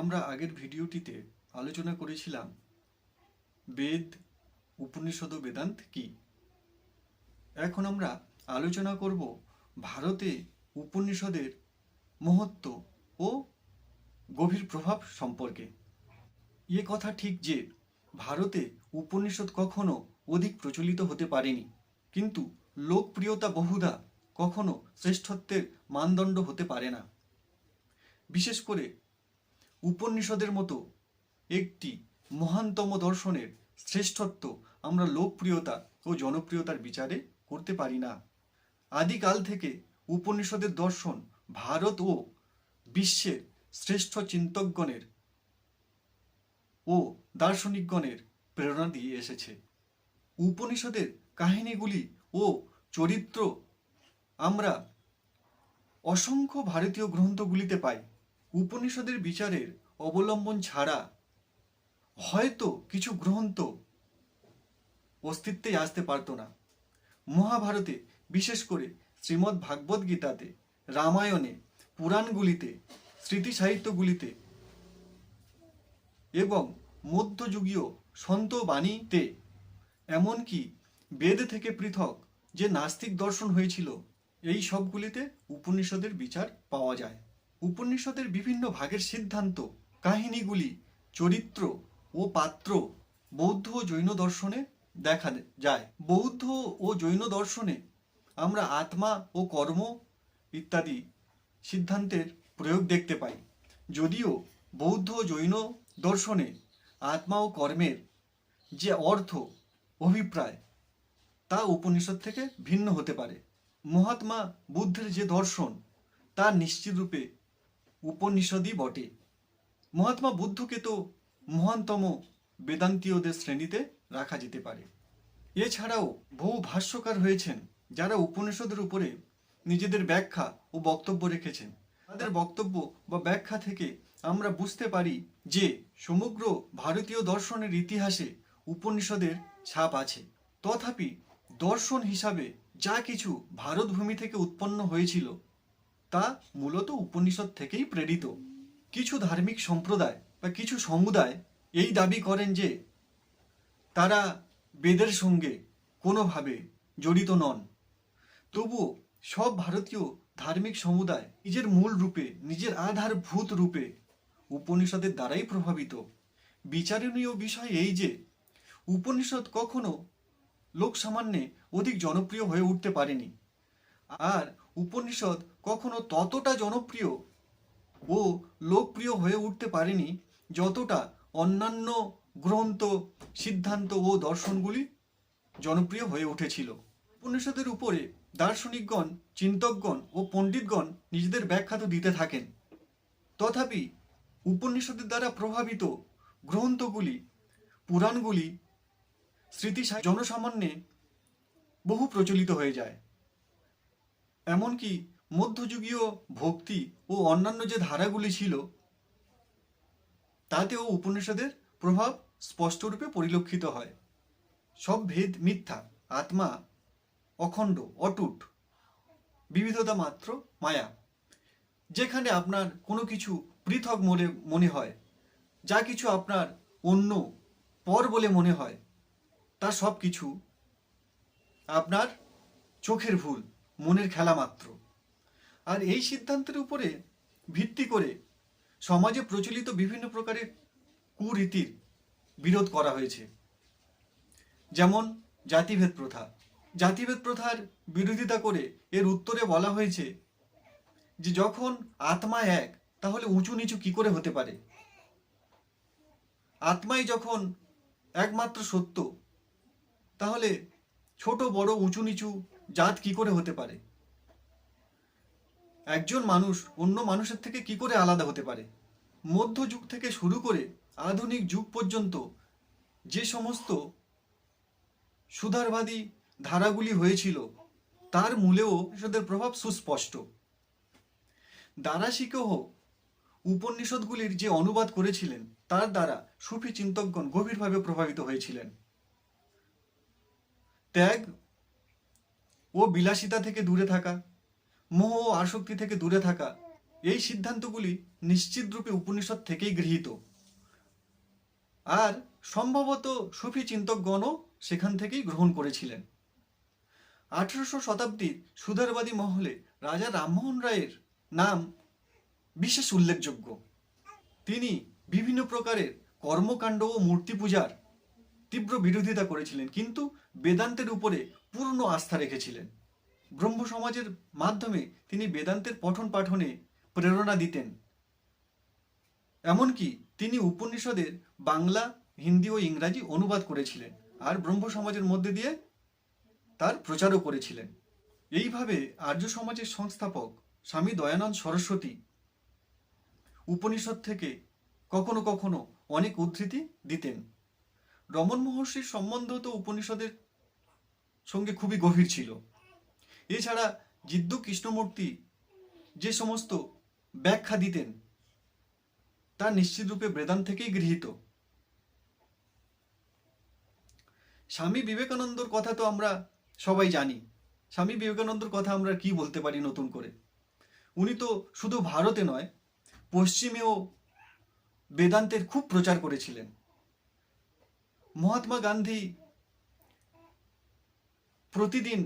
আমরা আগের ভিডিওটিতে আলোচনা করেছিলাম বেদ, উপনিষদ বেদান্ত কি? এখন আমরা আলোচনা করব ভারতে উপনিষদের মহত্ব ও গভীর প্রভাব সম্পর্কে। এ কথা ঠিক যে ভারতে উপনিষদ কখনো অধিক প্রচলিত হতে পারেনি, কিন্তু লোকপ্রিয়তা বহুধা কখনো শ্রেষ্ঠত্বের মানদণ্ড হতে পারে না। বিশেষ করে উপনিষদের মতো একটি মহানতম দর্শনের শ্রেষ্ঠত্ব আমরা লোকপ্রিয়তা ও জনপ্রিয়তার বিচারে করতে পারি না। আদিকাল থেকে উপনিষদের দর্শন ভারত ও বিশ্বের শ্রেষ্ঠ চিন্তকগণের ও দার্শনিকগণের প্রেরণা দিয়ে এসেছে। উপনিষদের কাহিনীগুলি ও চরিত্র আমরা অসংখ্য ভারতীয় গ্রন্থগুলিতে পাই। উপনিষদের বিচারের অবলম্বন ছাড়া হয়তো কিছু গ্রন্থ অস্তিত্বে আসতে পারতো না। মহাভারতে বিশেষ করে শ্রীমদ্ ভাগবত গীতাতে, রামায়ণে, পুরাণগুলিতে স্মৃতি সাহিত্যগুলিতে এবং মধ্যযুগীয় সন্ত বাণীতে এমনকি বেদ থেকে পৃথক যে নাস্তিক দর্শন হয়েছিল, এই সবগুলিতে উপনিষদের বিচার পাওয়া যায়। উপনিষদের বিভিন্ন ভাগের সিদ্ধান্ত, কাহিনীগুলি, চরিত্র ও পাত্র বৌদ্ধ ও জৈন দর্শনে দেখা যায়। বৌদ্ধ ও জৈন দর্শনে আমরা আত্মা ও কর্ম ইত্যাদি সিদ্ধান্তের প্রয়োগ দেখতে পাই। যদিও বৌদ্ধ ও জৈন দর্শনে আত্মা ও কর্মের যে অর্থ, অভিপ্রায়, তা উপনিষদ থেকে ভিন্ন হতে পারে। মহাত্মা বুদ্ধের যে দর্শন, তা নিশ্চিত রূপে উপনিষদই বটে। মহাত্মা বুদ্ধকে তো মহানতম বেদান্তীয়দের শ্রেণীতে রাখা যেতে পারে। এছাড়াও বহু ভাষ্যকার হয়েছেন যারা উপনিষদের উপরে নিজেদের ব্যাখ্যা ও বক্তব্য রেখেছেন। তাদের বক্তব্য বা ব্যাখ্যা থেকে আমরা বুঝতে পারি যে সমগ্র ভারতীয় দর্শনের ইতিহাসে উপনিষদের ছাপ আছে। তথাপি দর্শন হিসাবে যা কিছু ভারতভূমি থেকে উৎপন্ন হয়েছিল তা মূলত উপনিষদ থেকেই প্রেরিত। কিছু ধার্মিক সম্প্রদায় বা কিছু সমুদায় এই দাবি করেন যে, তারা বেদের সঙ্গে কোনোভাবে জড়িত নন। তবুও সব ভারতীয় ধার্মিক সমুদায় নিজের মূল রূপে, নিজের আধারভূত রূপে উপনিষদের দ্বারাই প্রভাবিত। বিচারণীয় বিষয় এই যে, উপনিষদ কখনো লোক সামান্যে অধিক জনপ্রিয় হয়ে উঠতে পারেনি। আর উপনিষদ কখনো ততটা জনপ্রিয় ও লোকপ্রিয় হয়ে উঠতে পারেনি যতটা অন্যান্য গ্রন্থ, সিদ্ধান্ত ও দর্শনগুলি জনপ্রিয় হয়ে উঠেছিল। উপনিষদের উপরে দার্শনিকগণ, চিন্তকগণ ও পণ্ডিতগণ নিজেদের ব্যাখ্যা তো দিতে থাকেন। তথাপি উপনিষদের দ্বারা প্রভাবিত গ্রন্থগুলি, পুরাণগুলি স্মৃতি জনসামান্যে বহু প্রচলিত হয়ে যায়। এমনকি মধ্যযুগীয় ভক্তি ও অন্যান্য যে ধারাগুলি ছিল তাতেও উপনিষদের প্রভাব স্পষ্টরূপে পরিলক্ষিত হয়। সব ভেদ মিথ্যা, আত্মা, অখণ্ড, অটুট, বিবিধতা মাত্র মায়া, যেখানে আপনার কোনো কিছু পৃথক মনে মনে হয়, যা কিছু আপনার অন্য পর বলে মনে হয়, তা সব কিছু আপনার চোখের ভুল। মনের খেলা মাত্র। আর এই সিদ্ধান্তের উপরে ভিত্তি করে সমাজে প্রচলিত বিভিন্ন প্রকারের কুরীতির বিরোধ করা হয়েছে। যেমন জাতিভেদ প্রথা। জাতিভেদ প্রথার বিরোধিতা করে এর উত্তরে বলা হয়েছে যে, যখন আত্মা এক, তাহলে উঁচু নিচু কি করে হতে পারে? আত্মাই যখন একমাত্র সত্য, তাহলে ছোট, বড়, উঁচু, নিচু জাত কি করে হতে পারে? একজন মানুষ অন্য মানুষের থেকে কি করে আলাদা হতে পারে? মধ্যযুগ থেকে শুরু করে আধুনিক যুগ পর্যন্ত যে সমস্ত সুধারবাদী ধারাগুলি হয়েছিল, তার মূলেও উপনিষদের প্রভাব সুস্পষ্ট। দারাশিকহ উপনিষদগুলির যে অনুবাদ করেছিলেন, তার দ্বারা সুফি চিন্তকগণ গভীরভাবে প্রভাবিত হয়েছিলেন। ত্যাগ ও বিলাসিতা থেকে দূরে থাকা, মোহ ও আসক্তি থেকে দূরে থাকা, এই সিদ্ধান্তগুলি নিশ্চিতরূপে উপনিষদ থেকেই গৃহীত। আর সম্ভবত সুফি চিন্তকগণও সেখান থেকেই গ্রহণ করেছিলেন। আঠারোশো শতাব্দীর সুধারবাদী মহলে রাজা রামমোহন রায়ের নাম বিশেষ উল্লেখযোগ্য। তিনি বিভিন্ন প্রকারের কর্মকাণ্ড ও মূর্তি পূজার তীব্র বিরোধিতা করেছিলেন, কিন্তু বেদান্তের উপরে পূর্ণ আস্থা রেখেছিলেন। ব্রহ্ম সমাজের মাধ্যমে তিনি বেদান্তের পঠন পাঠনে প্রেরণা দিতেন। এমনকি তিনি উপনিষদের বাংলা, হিন্দি ও ইংরাজি অনুবাদ করেছিলেন আর ব্রহ্ম সমাজের মধ্যে দিয়ে তার প্রচারও করেছিলেন। এইভাবে আর্য সমাজের সংস্থাপক স্বামী দয়ানন্দ সরস্বতী উপনিষদ থেকে কখনো কখনো অনেক উদ্ধৃতি দিতেন। রমন মহর্ষির সম্বন্ধ তো উপনিষদের সঙ্গে খুবই গভীর ছিল। এছাড়া জিদ্দু কৃষ্ণমূর্তি যে সমস্ত ব্যাখ্যা দিতেন, তা নিশ্চিতরূপে বেদান্ত থেকেই গৃহীত। স্বামী বিবেকানন্দর কথা তো আমরা সবাই জানি। স্বামী বিবেকানন্দর কথা আমরা কি বলতে পারি নতুন করে? উনি তো শুধু ভারতে নয়, পশ্চিমেও বেদান্তের খুব প্রচার করেছিলেন। মহাত্মা গান্ধী প্রতিদিন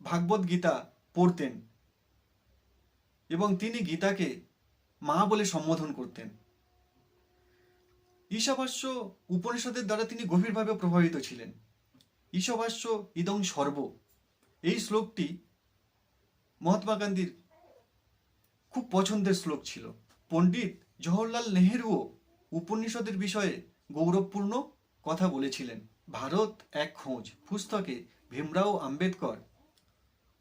ভাগবত গীতা পড়তেন এবং তিনি গীতাকে মা বলে সম্বোধন করতেন। ঈশাভাষ্য উপনিষদের দ্বারা তিনি গভীরভাবে প্রভাবিত ছিলেন। ঈশাভাষ্য ইদং সর্ব। এই শ্লোকটি মহাত্মা গান্ধীর খুব পছন্দের শ্লোক ছিল। পণ্ডিত জওহরলাল নেহেরুও উপনিষদের বিষয়ে গৌরবপূর্ণ কথা বলেছিলেন। ভারত এক খোঁজ, পুস্তকে ভীমরাও আম্বেদকর।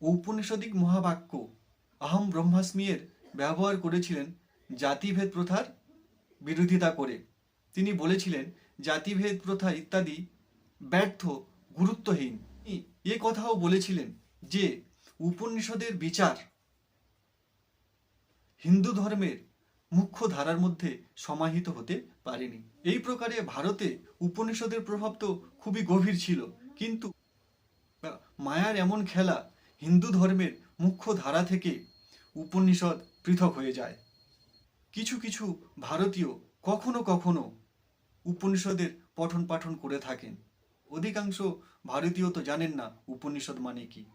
ঔপনিষদিক মহাবাক্য, আহম ব্রহ্মাস্মিয়ের ব্যবহার করেছিলেন জাতিভেদ প্রথার বিরোধিতা করে। তিনি বলেছিলেন, জাতিভেদ প্রথা ইত্যাদি ব্যর্থ, গুরুত্বহীন। এ কথাও বলেছিলেন যে, উপনিষদের বিচার হিন্দু ধর্মের মুখ্য ধারার মধ্যে সমাহিত হতে পারেনি। এই প্রকারে ভারতে উপনিষদের প্রভাব তো খুবই গভীর ছিল, কিন্তু মায়ার এমন খেলা হিন্দু ধর্মের মুখ্য ধারা থেকে উপনিষদ পৃথক হয়ে যায়। কিছু কিছু ভারতীয় কখনো কখনো উপনিষদের পঠন পাঠন করে থাকেন। অধিকাংশ ভারতীয় তো জানেন না উপনিষদ মানে কি।